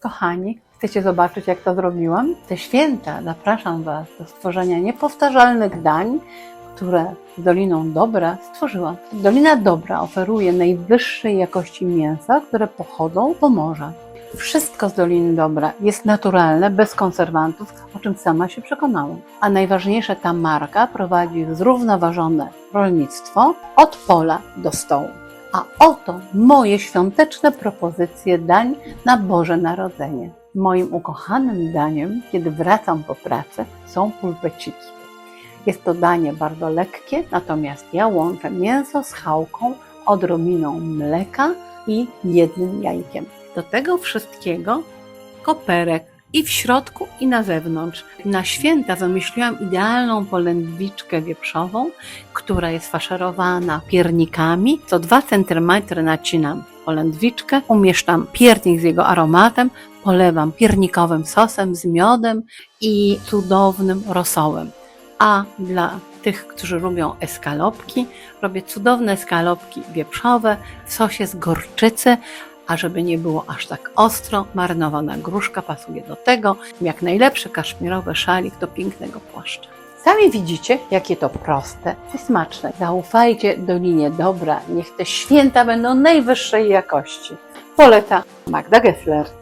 Kochani, chcecie zobaczyć, jak to zrobiłam? Te święta zapraszam Was do stworzenia niepowtarzalnych dań, które z Doliną Dobra stworzyłam. Dolina Dobra oferuje najwyższej jakości mięsa, które pochodzą z Pomorza. Wszystko z Doliny Dobra jest naturalne, bez konserwantów, o czym sama się przekonałam. A najważniejsze, ta marka prowadzi zrównoważone rolnictwo od pola do stołu. A oto moje świąteczne propozycje dań na Boże Narodzenie. Moim ukochanym daniem, kiedy wracam po pracy, są pulpeciki. Jest to danie bardzo lekkie, natomiast ja łączę mięso z chałką, odrobiną mleka i jednym jajkiem. Do tego wszystkiego koperek i w środku, i na zewnątrz. Na święta wymyśliłam idealną polędwiczkę wieprzową, która jest faszerowana piernikami. Co 2 cm nacinam polędwiczkę, umieszczam piernik z jego aromatem, polewam piernikowym sosem z miodem i cudownym rosołem. A dla tych, którzy lubią eskalopki, robię cudowne eskalopki wieprzowe w sosie z gorczycy, a żeby nie było aż tak ostro, marynowana gruszka pasuje do tego, jak najlepszy kaszmirowy szalik do pięknego płaszcza. Sami widzicie, jakie to proste i smaczne. Zaufajcie Dolinie Dobra, niech te święta będą najwyższej jakości. Poleca Magda Gessler.